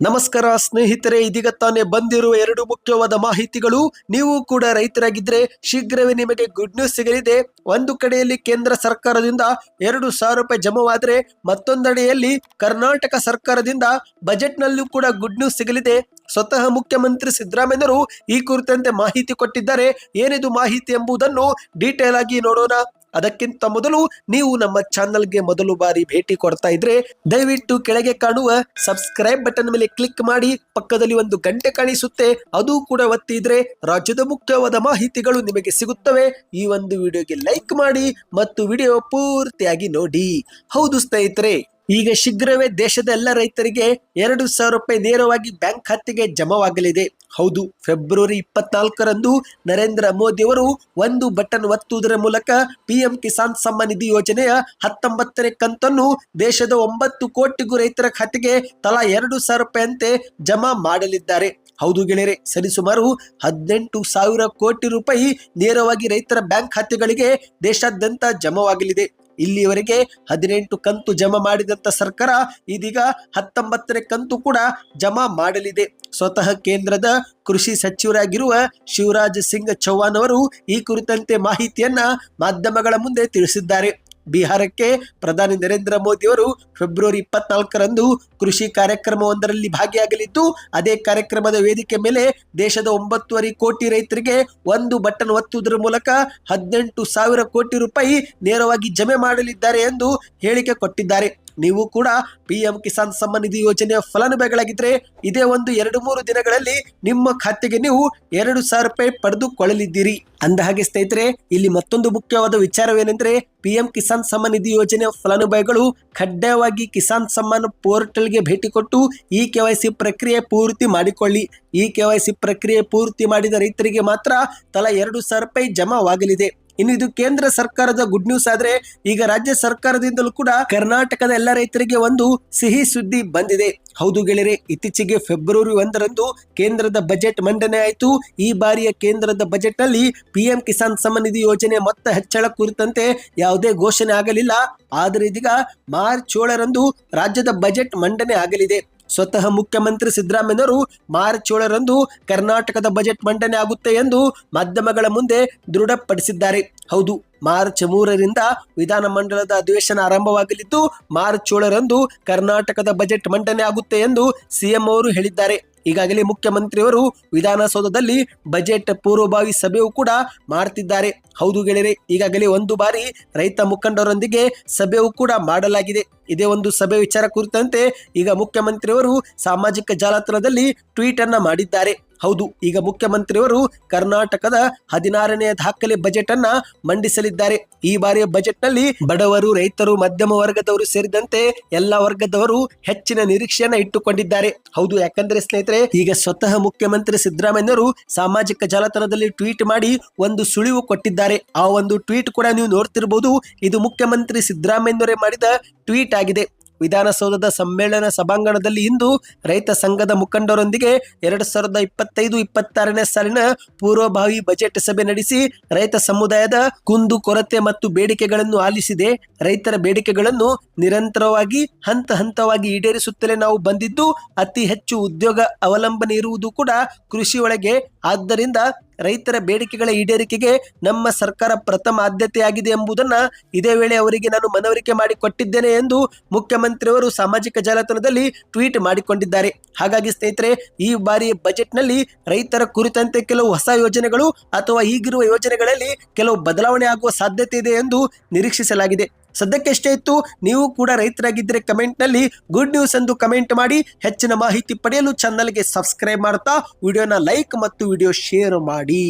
ನಮಸ್ಕಾರ ಸ್ನೇಹಿತರೆ, ಇದೀಗ ತಾನೇ ಬಂದಿರುವ ಎರಡು ಮುಖ್ಯವಾದ ಮಾಹಿತಿಗಳು. ನೀವು ಕೂಡ ರೈತರಾಗಿದ್ರೆ ಶೀಘ್ರವೇ ನಿಮಗೆ ಗುಡ್ ನ್ಯೂಸ್ ಸಿಗಲಿದೆ. ಒಂದು ಕಡೆಯಲ್ಲಿ ಕೇಂದ್ರ ಸರ್ಕಾರದಿಂದ ಎರಡು ಸಾವಿರ ರೂಪಾಯಿ ಜಮವಾದ್ರೆ, ಮತ್ತೊಂದೆಡೆಯಲ್ಲಿ ಕರ್ನಾಟಕ ಸರ್ಕಾರದಿಂದ ಬಜೆಟ್ನಲ್ಲೂ ಕೂಡ ಗುಡ್ ನ್ಯೂಸ್ ಸಿಗಲಿದೆ. ಸ್ವತಃ ಮುಖ್ಯಮಂತ್ರಿ ಸಿದ್ದರಾಮಯ್ಯರು ಈ ಕುರಿತಂತೆ ಮಾಹಿತಿ ಕೊಟ್ಟಿದ್ದಾರೆ. ಏನಿದು ಮಾಹಿತಿ ಎಂಬುದನ್ನು ಡೀಟೇಲ್ ಆಗಿ ನೋಡೋಣ. ಅದಕ್ಕಿಂತ ಮೊದಲು ನೀವು ನಮ್ಮ ಚಾನಲ್ಗೆ ಮೊದಲು ಬಾರಿ ಭೇಟಿ ಕೊಡ್ತಾ ಇದ್ರೆ ದಯವಿಟ್ಟು ಕೆಳಗೆ ಕಾಣುವ ಸಬ್ಸ್ಕ್ರೈಬ್ ಬಟನ್ ಮೇಲೆ ಕ್ಲಿಕ್ ಮಾಡಿ ಪಕ್ಕದಲ್ಲಿ ಒಂದು ಗಂಟೆ ಕಾಣಿಸುತ್ತೆ, ಅದು ಕೂಡ ಒತ್ತಿದ್ರೆ ರಾಜ್ಯದ ಮುಖ್ಯವಾದ ಮಾಹಿತಿಗಳು ನಿಮಗೆ ಸಿಗುತ್ತವೆ. ಈ ಒಂದು ವಿಡಿಯೋಗೆ ಲೈಕ್ ಮಾಡಿ ಮತ್ತು ವಿಡಿಯೋ ಪೂರ್ತಿಯಾಗಿ ನೋಡಿ. ಹೌದು ಸ್ನೇಹಿತರೆ ಈಗ ಶೀಘ್ರವೇ ದೇಶದ ಎಲ್ಲ ರೈತರಿಗೆ ಎರಡು ಸಾವಿರ ರೂಪಾಯಿ ನೇರವಾಗಿ ಬ್ಯಾಂಕ್ ಖಾತೆಗೆ ಜಮವಾಗಲಿದೆ. ಹೌದು, ಫೆಬ್ರವರಿ ಇಪ್ಪತ್ನಾಲ್ಕರಂದು ನರೇಂದ್ರ ಮೋದಿ ಅವರು ಒಂದು ಬಟನ್ ಒತ್ತುವುದರ ಮೂಲಕ ಪಿಎಂ ಕಿಸಾನ್ ಸಮ್ಮಾನ್ ನಿಧಿ ಯೋಜನೆಯ ಹತ್ತೊಂಬತ್ತನೇ ಕಂತನ್ನು ದೇಶದ ಒಂಬತ್ತು ಕೋಟಿಗೂ ರೈತರ ಖಾತೆಗೆ ತಲಾ ಎರಡು ಸಾವಿರ ರೂಪಾಯಿಯಂತೆ ಜಮಾ ಮಾಡಲಿದ್ದಾರೆ. ಹೌದು ಗೆಳೆಯರೆ, ಸರಿಸುಮಾರು ಹದಿನೆಂಟು ಸಾವಿರ ಕೋಟಿ ರೂಪಾಯಿ ನೇರವಾಗಿ ರೈತರ ಬ್ಯಾಂಕ್ ಖಾತೆಗಳಿಗೆ ದೇಶಾದ್ಯಂತ ಜಮವಾಗಲಿದೆ. ಇಲ್ಲಿಯವರೆಗೆ ಹದಿನೆಂಟು ಕಂತು ಜಮಾ ಮಾಡಿದಂತ ಸರ್ಕಾರ ಇದೀಗ ಹತ್ತೊಂಬತ್ತನೇ ಕಂತು ಕೂಡ ಜಮಾ ಮಾಡಲಿದೆ. ಸ್ವತಃ ಕೇಂದ್ರದ ಕೃಷಿ ಸಚಿವರಾಗಿರುವ ಶಿವರಾಜ್ ಸಿಂಗ್ ಚೌಹಾಣ್ ಅವರು ಈ ಕುರಿತಂತೆ ಮಾಹಿತಿಯನ್ನ ಮಾಧ್ಯಮಗಳ ಮುಂದೆ ತಿಳಿಸಿದ್ದಾರೆ. ಬಿಹಾರಕ್ಕೆ ಪ್ರಧಾನಿ ನರೇಂದ್ರ ಮೋದಿ ಅವರು ಫೆಬ್ರವರಿ ಇಪ್ಪತ್ನಾಲ್ಕರಂದು ಕೃಷಿ ಕಾರ್ಯಕ್ರಮವೊಂದರಲ್ಲಿ ಭಾಗಿಯಾಗಲಿದ್ದು, ಅದೇ ಕಾರ್ಯಕ್ರಮದ ವೇದಿಕೆ ಮೇಲೆ ದೇಶದ ಒಂಬತ್ತುವರೆ ಕೋಟಿ ರೈತರಿಗೆ ಒಂದು ಬಟನ್ ಒತ್ತುವುದರ ಮೂಲಕ ಹದಿನೆಂಟು ಸಾವಿರ ಕೋಟಿ ರೂಪಾಯಿ ನೇರವಾಗಿ ಜಮೆ ಮಾಡಲಿದ್ದಾರೆ ಎಂದು ಹೇಳಿಕೆ ಕೊಟ್ಟಿದ್ದಾರೆ. ನೀವು ಕೂಡ ಪಿಎಂ ಕಿಸಾನ್ ಸಮ್ಮಾನ್ ನಿಧಿ ಯೋಜನೆಯ ಫಲಾನುಭವಿಗಳಾಗಿದ್ದರೆ ಇದೇ ಒಂದು ಎರಡು ಮೂರು ದಿನಗಳಲ್ಲಿ ನಿಮ್ಮ ಖಾತೆಗೆ ನೀವು ಎರಡು ಸಾವಿರ ರೂಪಾಯಿ ಪಡೆದುಕೊಳ್ಳಲಿದ್ದೀರಿ. ಅಂದ ಹಾಗೆ ಸ್ನೇಹಿತರೆ, ಇಲ್ಲಿ ಮತ್ತೊಂದು ಮುಖ್ಯವಾದ ವಿಚಾರವೇನೆಂದರೆ ಪಿ ಎಂ ಕಿಸಾನ್ ಸಮ್ಮಾನ್ ನಿಧಿ ಯೋಜನೆಯ ಫಲಾನುಭವಿಗಳು ಕಡ್ಡಾಯವಾಗಿ ಕಿಸಾನ್ ಸಮ್ಮಾನ್ ಪೋರ್ಟಲ್ಗೆ ಭೇಟಿ ಕೊಟ್ಟು ಈ ಸಿ ಪ್ರಕ್ರಿಯೆ ಪೂರ್ತಿ ಮಾಡಿಕೊಳ್ಳಿ. ಈ ಸಿ ಪ್ರಕ್ರಿಯೆ ಪೂರ್ತಿ ಮಾಡಿದ ರೈತರಿಗೆ ಮಾತ್ರ ತಲಾ ಎರಡು ಸಾವಿರ ರೂಪಾಯಿ ಜಮಾವಾಗಲಿದೆ. ಇನ್ನು ಇದು ಕೇಂದ್ರ ಸರ್ಕಾರದ ಗುಡ್ ನ್ಯೂಸ್ ಆದ್ರೆ ಈಗ ರಾಜ್ಯ ಸರ್ಕಾರದಿಂದಲೂ ಕೂಡ ಕರ್ನಾಟಕದ ಎಲ್ಲ ರೈತರಿಗೆ ಒಂದು ಸಿಹಿ ಸುದ್ದಿ ಬಂದಿದೆ. ಹೌದು ಗೆಳೆಯರೆ, ಇತ್ತೀಚೆಗೆ ಫೆಬ್ರವರಿ ಒಂದರಂದು ಕೇಂದ್ರದ ಬಜೆಟ್ ಮಂಡನೆ ಆಯಿತು. ಈ ಬಾರಿಯ ಕೇಂದ್ರದ ಬಜೆಟ್ನಲ್ಲಿ ಪಿಎಂ ಕಿಸಾನ್ ನಿಧಿ ಯೋಜನೆ ಮೊತ್ತ ಹೆಚ್ಚಳ ಕುರಿತಂತೆ ಯಾವುದೇ ಘೋಷಣೆ ಆಗಲಿಲ್ಲ. ಆದರೆ ಇದೀಗ ಮಾರ್ಚ್ ಏಳರಂದು ರಾಜ್ಯದ ಬಜೆಟ್ ಮಂಡನೆ ಆಗಲಿದೆ. ಸ್ವತಃ ಮುಖ್ಯಮಂತ್ರಿ ಸಿದ್ದರಾಮಯ್ಯನವರು ಮಾರ್ಚ್ ಏಳರಂದು ಕರ್ನಾಟಕದ ಬಜೆಟ್ ಮಂಡನೆ ಆಗುತ್ತೆ ಎಂದು ಮಾಧ್ಯಮಗಳ ಮುಂದೆ ದೃಢಪಡಿಸಿದ್ದಾರೆ. ಹೌದು, ಮಾರ್ಚ್ ಮೂರರಿಂದ ವಿಧಾನಮಂಡಲದ ಅಧಿವೇಶನ ಆರಂಭವಾಗಲಿದ್ದು, ಮಾರ್ಚ್ ಏಳರಂದು ಕರ್ನಾಟಕದ ಬಜೆಟ್ ಮಂಡನೆ ಆಗುತ್ತೆ ಎಂದು ಸಿಎಂ ಅವರು ಹೇಳಿದ್ದಾರೆ. ಈಗಾಗಲೇ ಮುಖ್ಯಮಂತ್ರಿಯವರು ವಿಧಾನಸೌಧದಲ್ಲಿ ಬಜೆಟ್ ಪೂರ್ವಭಾವಿ ಸಭೆಯೂ ಕೂಡ ಮಾಡ್ತಿದ್ದಾರೆ. ಹೌದು ಗೆಳೆಯರೆ, ಈಗಾಗಲೇ ಒಂದು ಬಾರಿ ರೈತ ಮುಖಂಡರೊಂದಿಗೆ ಸಭೆಯೂ ಕೂಡ ಮಾಡಲಾಗಿದೆ. ಇದೇ ಒಂದು ಸಭೆ ವಿಚಾರ ಕುರಿತಂತೆ ಈಗ ಮುಖ್ಯಮಂತ್ರಿಯವರು ಸಾಮಾಜಿಕ ಜಾಲತಾಣದಲ್ಲಿ ಟ್ವೀಟ್ ಅನ್ನ ಮಾಡಿದ್ದಾರೆ. ಹೌದು, ಈಗ ಮುಖ್ಯಮಂತ್ರಿಯವರು ಕರ್ನಾಟಕದ ಹದಿನಾರನೇ ದಾಖಲೆ ಬಜೆಟ್ ಅನ್ನ ಮಂಡಿಸಲಿದ್ದಾರೆ. ಈ ಬಾರಿಯ ಬಜೆಟ್ನಲ್ಲಿ ಬಡವರು, ರೈತರು, ಮಧ್ಯಮ ವರ್ಗದವರು ಸೇರಿದಂತೆ ಎಲ್ಲ ವರ್ಗದವರು ಹೆಚ್ಚಿನ ನಿರೀಕ್ಷೆಯನ್ನ ಇಟ್ಟುಕೊಂಡಿದ್ದಾರೆ. ಹೌದು, ಯಾಕಂದ್ರೆ ಸ್ನೇಹಿತರೆ, ಈಗ ಸ್ವತಃ ಮುಖ್ಯಮಂತ್ರಿ ಸಿದ್ದರಾಮಯ್ಯವರು ಸಾಮಾಜಿಕ ಜಾಲತಾಣದಲ್ಲಿ ಟ್ವೀಟ್ ಮಾಡಿ ಒಂದು ಸುಳಿವು ಕೊಟ್ಟಿದ್ದಾರೆ. ಆ ಒಂದು ಟ್ವೀಟ್ ಕೂಡ ನೀವು ನೋಡ್ತಿರಬಹುದು ಇದು ಮುಖ್ಯಮಂತ್ರಿ ಸಿದ್ದರಾಮಯ್ಯವರೇ ಮಾಡಿದ ಟ್ವೀಟ್ ಆಗಿದೆ ವಿಧಾನಸೌಧದ ಸಮ್ಮೇಳನ ಸಭಾಂಗಣದಲ್ಲಿ ಇಂದು ರೈತ ಸಂಘದ ಮುಖಂಡರೊಂದಿಗೆ ಎರಡ್ ಸಾವಿರದ ಇಪ್ಪತ್ತೈದು ಇಪ್ಪತ್ತಾರನೇ ಸಾಲಿನ ಪೂರ್ವಭಾವಿ ಬಜೆಟ್ ಸಭೆ ನಡೆಸಿ ರೈತ ಸಮುದಾಯದ ಕುಂದು, ಕೊರತೆ ಮತ್ತು ಬೇಡಿಕೆಗಳನ್ನು ಆಲಿಸಿದೆ. ರೈತರ ಬೇಡಿಕೆಗಳನ್ನು ನಿರಂತರವಾಗಿ, ಹಂತ ಹಂತವಾಗಿ ಈಡೇರಿಸುತ್ತಲೇ ನಾವು ಬಂದಿದ್ದು, ಅತಿ ಹೆಚ್ಚು ಉದ್ಯೋಗ ಅವಲಂಬನೆ ಇರುವುದು ಕೂಡ ಕೃಷಿಯೊಳಗೆ ಆದ್ದರಿಂದ ರೈತರ ಬೇಡಿಕೆಗಳ ಈಡೇರಿಕೆಗೆ ನಮ್ಮ ಸರ್ಕಾರ ಪ್ರಥಮ ಆದ್ಯತೆಯಾಗಿದೆ ಎಂಬುದನ್ನು ಇದೇ ವೇಳೆ ಅವರಿಗೆ ನಾನು ಮನವರಿಕೆ ಮಾಡಿಕೊಟ್ಟಿದ್ದೇನೆ ಎಂದು ಮುಖ್ಯಮಂತ್ರಿಯವರು ಸಾಮಾಜಿಕ ಜಾಲತಾಣದಲ್ಲಿ ಟ್ವೀಟ್ ಮಾಡಿಕೊಂಡಿದ್ದಾರೆ. ಹಾಗಾಗಿ ಸ್ನೇಹಿತರೆ, ಈ ಬಾರಿ ಬಜೆಟ್ನಲ್ಲಿ ರೈತರ ಕುರಿತಂತೆ ಕೆಲವು ಹೊಸ ಯೋಜನೆಗಳು ಅಥವಾ ಈಗಿರುವ ಯೋಜನೆಗಳಲ್ಲಿ ಕೆಲವು ಬದಲಾವಣೆ ಆಗುವ ಸಾಧ್ಯತೆ ಇದೆ ಎಂದು ನಿರೀಕ್ಷಿಸಲಾಗಿದೆ. ಸದ್ಯಕ್ಕೆ ಇತ್ತು, ನೀವು ಕೂಡ ರೈತರಾಗಿದ್ದರೆ ಕಮೆಂಟ್ನಲ್ಲಿ ಗುಡ್ ನ್ಯೂಸ್ ಎಂದು ಕಮೆಂಟ್ ಮಾಡಿ, ಹೆಚ್ಚಿನ ಮಾಹಿತಿ ಪಡೆಯಲು ಚಾನಲ್ಗೆ ಸಬ್ಸ್ಕ್ರೈಬ್ ಮಾಡ್ತಾ ವಿಡಿಯೋನ ಲೈಕ್ ಮತ್ತು ವಿಡಿಯೋ ಶೇರ್ ಮಾಡಿ.